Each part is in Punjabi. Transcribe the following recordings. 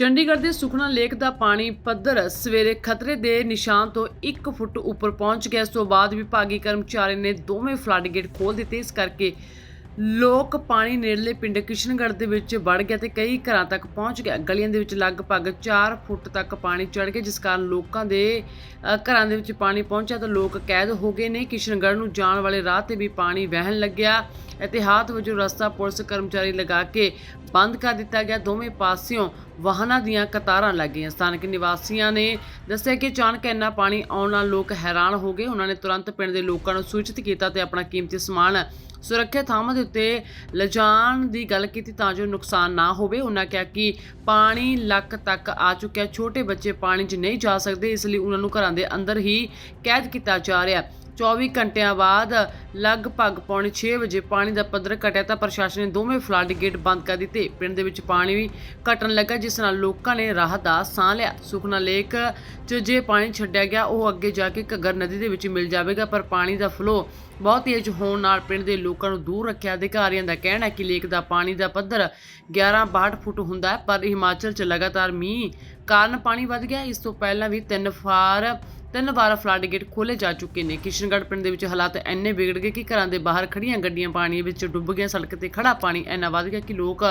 ਚੰਡੀਗੜ੍ਹ ਦੇ ਸੁਖਨਾ ਲੇਕ ਦਾ ਪਾਣੀ ਪੱਧਰ ਸਵੇਰੇ ਖਤਰੇ ਦੇ ਨਿਸ਼ਾਨ ਤੋਂ 1 ਫੁੱਟ ਉੱਪਰ ਪਹੁੰਚ ਗਿਆ। ਇਸ ਤੋਂ ਬਾਅਦ ਵਿਭਾਗੀ ਕਰਮਚਾਰੀ ਨੇ ਦੋਵੇਂ ਫਲੱਡ ਗੇਟ ਖੋਲ੍ਹ ਦਿੱਤੇ। ਇਸ ਕਰਕੇ ਲੋਕ ਪਾਣੀ ਨੇੜਲੇ ਪਿੰਡ ਕਿਸ਼ਨਗੜ੍ਹ ਦੇ ਵਿੱਚ ਵੜ ਗਿਆ ਤੇ ਕਈ ਘਰਾਂ ਤੱਕ ਪਹੁੰਚ ਗਿਆ। ਗਲੀਆਂ ਦੇ ਵਿੱਚ ਲਗਭਗ 4 ਫੁੱਟ ਤੱਕ ਪਾਣੀ ਚੜ ਗਿਆ, ਜਿਸ ਕਾਰਨ ਲੋਕਾਂ ਦੇ ਘਰਾਂ ਦੇ ਵਿੱਚ ਪਾਣੀ ਪਹੁੰਚਿਆ ਤਾਂ ਲੋਕ ਕੈਦ ਹੋ ਗਏ ਨੇ। ਕਿਸ਼ਨਗੜ੍ਹ ਨੂੰ ਜਾਣ ਵਾਲੇ ਰਾਹ ਤੇ ਵੀ ਪਾਣੀ ਵਹਿਣ ਲੱਗਿਆ। ਇਤਿਹਾਤ ਵਜੋਂ ਰਸਤਾ, ਪੁਲਿਸ, ਕਰਮਚਾਰੀ ਲਗਾ ਕੇ ਬੰਦ ਕਰ ਦਿੱਤਾ ਗਿਆ। ਦੋਵੇਂ ਪਾਸਿਓਂ ਵਾਹਨਾਂ ਦੀਆਂ ਕਤਾਰਾਂ ਲੱਗੀਆਂ ਸਥਾਨਕ ਨਿਵਾਸੀਆਂ ਨੇ ਦੱਸਿਆ ਕਿ ਅਚਾਨਕ ਇੰਨਾ ਪਾਣੀ ਆਉਣ ਨਾਲ ਲੋਕ ਹੈਰਾਨ ਹੋ ਗਏ। ਉਹਨਾਂ ਨੇ ਤੁਰੰਤ ਪਿੰਡ ਦੇ ਲੋਕਾਂ ਨੂੰ ਸੂਚਿਤ ਕੀਤਾ ਤੇ ਆਪਣਾ ਕੀਮਤੀ ਸਮਾਨ ਸੁਰੱਖਿਅਤ ਥਾਵਾਂ ਦੇ ਉੱਤੇ ਲਿਜਾਣ ਦੀ ਗੱਲ ਕੀਤੀ ਤਾਂ ਜੋ ਨੁਕਸਾਨ ਨਾ ਹੋਵੇ। ਉਹਨਾਂ ਕਿਹਾ ਕਿ ਪਾਣੀ ਲੱਕ ਤੱਕ ਆ ਚੁੱਕਿਆ। ਛੋਟੇ ਬੱਚੇ ਪਾਣੀ 'ਚ ਨਹੀਂ ਜਾ ਸਕਦੇ, ਇਸ ਲਈ ਉਹਨਾਂ ਨੂੰ ਘਰਾਂ ਦੇ ਅੰਦਰ ਹੀ ਕੈਦ ਕੀਤਾ ਜਾ ਰਿਹਾ। 24 ਘੰਟਿਆਂ ਬਾਅਦ ਲਗਭਗ ਪੌਣੇ 6 ਵਜੇ ਪਾਣੀ ਦਾ ਪੱਧਰ ਘਟਿਆ ਤਾਂ ਪ੍ਰਸ਼ਾਸਨ ਨੇ ਦੋਵੇਂ ਫਲੱਡ ਗੇਟ ਬੰਦ ਕਰ ਦਿੱਤੇ। ਪਿੰਡ ਦੇ ਵਿੱਚ ਪਾਣੀ ਵੀ ਘਟਣ ਲੱਗਾ, ਜਿਸ ਨਾਲ ਲੋਕਾਂ ਨੇ ਰਾਹਤ ਦਾ ਸਾਹ ਲਿਆ। ਸੁਖਨਾ ਲੇਕ 'ਚ ਜੇ ਪਾਣੀ ਛੱਡਿਆ ਗਿਆ, ਉਹ ਅੱਗੇ ਜਾ ਕੇ ਘੱਗਰ ਨਦੀ ਦੇ ਵਿੱਚ ਮਿਲ ਜਾਵੇਗਾ, ਪਰ ਪਾਣੀ ਦਾ ਫਲੋ ਬਹੁਤ ਤੇਜ਼ ਹੋਣ ਨਾਲ ਪਿੰਡ ਦੇ ਲੋਕਾਂ ਨੂੰ ਦੂਰ ਰੱਖਿਆ। ਅਧਿਕਾਰੀਆਂ ਦਾ ਕਹਿਣਾ ਹੈ ਕਿ ਲੇਕ ਦਾ ਪਾਣੀ ਦਾ ਪੱਧਰ 11-62 ਫੁੱਟ ਹੁੰਦਾ ਹੈ, ਪਰ ਹਿਮਾਚਲ 'ਚ ਲਗਾਤਾਰ ਮੀਂਹ ਕਾਰਨ ਪਾਣੀ ਵੱਧ ਗਿਆ। ਇਸ ਤੋਂ ਪਹਿਲਾਂ ਵੀ ਤਿੰਨ ਫਾਰ ਤਿੰਨ ਵਾਰ ਫਲੱਡ ਗੇਟ ਖੋਲੇ ਜਾ ਚੁੱਕੇ ਨੇ। ਕਿਸ਼ਨਗੜ੍ਹ ਪਿੰਡ ਦੇ ਵਿੱਚ ਹਾਲਾਤ ਇੰਨੇ ਵਿਗੜ ਗਏ ਕਿ ਘਰਾਂ ਦੇ ਬਾਹਰ ਖੜੀਆਂ ਗੱਡੀਆਂ ਪਾਣੀ ਵਿੱਚ ਡੁੱਬ ਗਈਆਂ। ਸੜਕ ਤੇ ਖੜਾ ਪਾਣੀ ਇੰਨਾ ਵੱਧ ਗਿਆ ਕਿ ਲੋਕ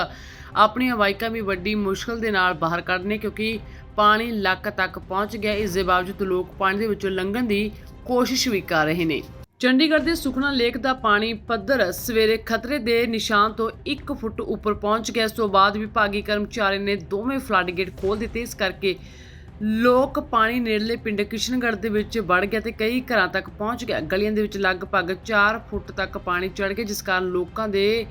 ਆਪਣੀਆਂ ਬਾਈਕਾਂ ਵੀ ਵੱਡੀ ਮੁਸ਼ਕਲ ਦੇ ਨਾਲ ਬਾਹਰ ਕੱਢਨੇ ਕਿਉਂਕਿ ਪਾਣੀ ਲੱਕ ਤੱਕ ਪਹੁੰਚ ਗਿਆ। ਇਸ ਦੇ ਬਾਵਜੂਦ ਲੋਕ ਪਾਣੀ ਦੇ ਵਿੱਚੋਂ ਲੰਘਣ ਦੀ ਕੋਸ਼ਿਸ਼ ਵੀ ਕਰ ਰਹੇ ਨੇ। ਚੰਡੀਗੜ੍ਹ ਦੇ ਸੁਖਨਾ ਲੇਕ ਦਾ ਪਾਣੀ ਪੱਧਰ ਸਵੇਰੇ ਖਤਰੇ ਦੇ ਨਿਸ਼ਾਨ ਤੋਂ 1 ਫੁੱਟ ਉੱਪਰ ਪਹੁੰਚ ਗਿਆ। ਇਸ ਤੋਂ ਬਾਅਦ ਵਿਭਾਗੀ ਕਰਮਚਾਰੀ ਨੇ ਦੋਵੇਂ ਫਲੱਡ ਗੇਟ ਖੋਲ੍ਹ ਦਿੱਤੇ। ਇਸ ਕਰਕੇ ਲੋਕ ਪਾਣੀ ਨੇੜਲੇ ਪਿੰਡ ਕਿਸ਼ਨਗੜ੍ਹ ਦੇ ਵਿੱਚ ਵੜ ਗਿਆ ਤੇ ਕਈ ਘਰਾਂ ਤੱਕ ਪਹੁੰਚ ਗਿਆ। ਗਲੀਆਂ ਦੇ ਵਿੱਚ ਲਗਭਗ 4 ਫੁੱਟ ਤੱਕ ਪਾਣੀ ਚੜ ਗਿਆ, ਜਿਸ ਕਾਰਨ ਲੋਕਾਂ ਦੇ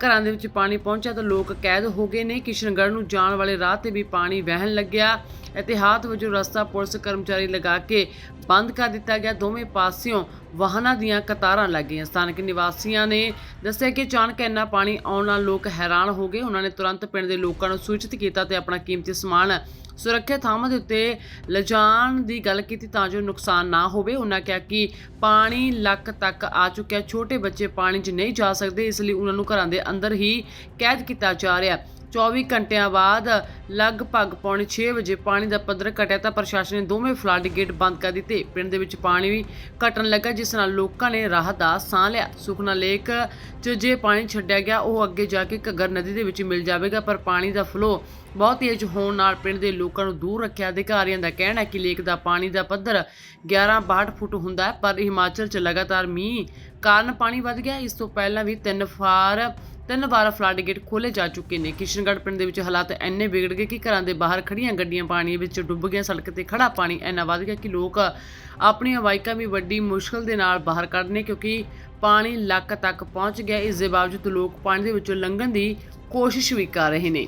ਘਰਾਂ ਦੇ ਵਿੱਚ ਪਾਣੀ ਪਹੁੰਚਿਆ ਤਾਂ ਲੋਕ ਕੈਦ ਹੋ ਗਏ ਨੇ। ਕਿਸ਼ਨਗੜ੍ਹ ਨੂੰ ਜਾਣ ਵਾਲੇ ਰਾਹ ਤੇ ਵੀ ਪਾਣੀ ਵਹਿਣ ਲੱਗਿਆ। ਇਤਿਹਾਤ ਵਜੋਂ ਰਸਤਾ ਪੁਲਿਸ ਕਰਮਚਾਰੀ ਲਗਾ ਕੇ ਬੰਦ ਕਰ ਦਿੱਤਾ ਗਿਆ। ਦੋਵੇਂ ਪਾਸਿਓਂ ਵਾਹਨਾਂ ਦੀਆਂ ਕਤਾਰਾਂ ਲੱਗੀਆਂ ਸਥਾਨਕ ਨਿਵਾਸੀਆਂ ਨੇ ਦੱਸਿਆ ਕਿ ਅਚਾਨਕ ਇੰਨਾ ਪਾਣੀ ਆਉਣ ਨਾਲ ਲੋਕ ਹੈਰਾਨ ਹੋ ਗਏ। ਉਹਨਾਂ ਨੇ ਤੁਰੰਤ ਪਿੰਡ ਦੇ ਲੋਕਾਂ ਨੂੰ ਸੂਚਿਤ ਕੀਤਾ ਤੇ ਆਪਣਾ ਕੀਮਤੀ ਸਮਾਨ ਸੁਰੱਖਿਅਤ ਥਾਵਾਂ ਦੇ ਉੱਤੇ ਲਿਜਾਣ ਦੀ ਗੱਲ ਕੀਤੀ ਤਾਂ ਜੋ ਨੁਕਸਾਨ ਨਾ ਹੋਵੇ। ਉਹਨਾਂ ਕਿਹਾ ਕਿ ਪਾਣੀ ਲੱਕ ਤੱਕ ਆ ਚੁੱਕਿਆ। ਛੋਟੇ ਬੱਚੇ ਪਾਣੀ 'ਚ ਨਹੀਂ ਜਾ ਸਕਦੇ, ਇਸ ਲਈ ਉਹਨਾਂ ਨੂੰ ਘਰਾਂ ਦੇ ਅੰਦਰ ਹੀ ਕੈਦ ਕੀਤਾ ਜਾ ਰਿਹਾ। 24 ਘੰਟਿਆਂ ਬਾਅਦ ਲਗਭਗ ਪੌਣੇ 6 ਵਜੇ ਪਾਣੀ ਦਾ ਪੱਧਰ ਘਟਿਆ ਤਾਂ ਪ੍ਰਸ਼ਾਸਨ ਨੇ ਦੋਵੇਂ ਫਲੱਡ ਗੇਟ ਬੰਦ ਕਰ ਦਿੱਤੇ। ਪਿੰਡ ਦੇ ਵਿੱਚ ਪਾਣੀ ਵੀ ਘਟਣ ਲੱਗਾ, ਜਿਸ ਨਾਲ ਲੋਕਾਂ ਨੇ ਰਾਹਤ ਦਾ ਸਾਹ ਲਿਆ। ਸੁਖਨਾ ਲੇਕ 'ਚ ਜੇ ਪਾਣੀ ਛੱਡਿਆ ਗਿਆ, ਉਹ ਅੱਗੇ ਜਾ ਕੇ ਘੱਗਰ ਨਦੀ ਦੇ ਵਿੱਚ ਮਿਲ ਜਾਵੇਗਾ, ਪਰ ਪਾਣੀ ਦਾ ਫਲੋ ਬਹੁਤ ਤੇਜ਼ ਹੋਣ ਨਾਲ ਪਿੰਡ ਦੇ ਲੋਕਾਂ ਨੂੰ ਦੂਰ ਰੱਖਿਆ। ਅਧਿਕਾਰੀਆਂ ਦਾ ਕਹਿਣਾ ਹੈ ਕਿ ਲੇਕ ਦਾ ਪਾਣੀ ਦਾ ਪੱਧਰ 11-62 ਫੁੱਟ ਹੁੰਦਾ ਹੈ, ਪਰ ਹਿਮਾਚਲ 'ਚ ਲਗਾਤਾਰ ਮੀਂਹ ਕਾਰਨ ਪਾਣੀ ਵੱਧ ਗਿਆ। ਇਸ ਤੋਂ ਪਹਿਲਾਂ ਵੀ ਤਿੰਨ ਫਾਰ ਤਿੰਨ ਵਾਰ ਫਲੱਡ ਗੇਟ ਖੋਲੇ ਜਾ ਚੁੱਕੇ ਨੇ। ਕਿਸ਼ਨਗੜ੍ਹ ਪਿੰਡ ਦੇ ਵਿੱਚ ਹਾਲਾਤ ਇੰਨੇ ਵਿਗੜ ਗਏ ਕਿ ਘਰਾਂ ਦੇ ਬਾਹਰ ਖੜੀਆਂ ਗੱਡੀਆਂ ਪਾਣੀ ਵਿੱਚ ਡੁੱਬ ਗਈਆਂ, ਸੜਕ ਤੇ ਖੜਾ ਪਾਣੀ ਇੰਨਾ ਵੱਧ ਗਿਆ ਕਿ ਲੋਕ ਆਪਣੀਆਂ ਬਾਈਕਾਂ ਵੀ ਵੱਡੀ ਮੁਸ਼ਕਲ ਦੇ ਨਾਲ ਬਾਹਰ ਕੱਢਨੇ ਕਿਉਂਕਿ ਪਾਣੀ ਲੱਕ ਤੱਕ ਪਹੁੰਚ ਗਿਆ। ਇਸ ਦੇ ਬਾਵਜੂਦ ਲੋਕ ਪਾਣੀ ਦੇ ਵਿੱਚੋਂ ਲੰਘਣ ਦੀ ਕੋਸ਼ਿਸ਼ ਵੀ ਕਰ ਰਹੇ ਨੇ।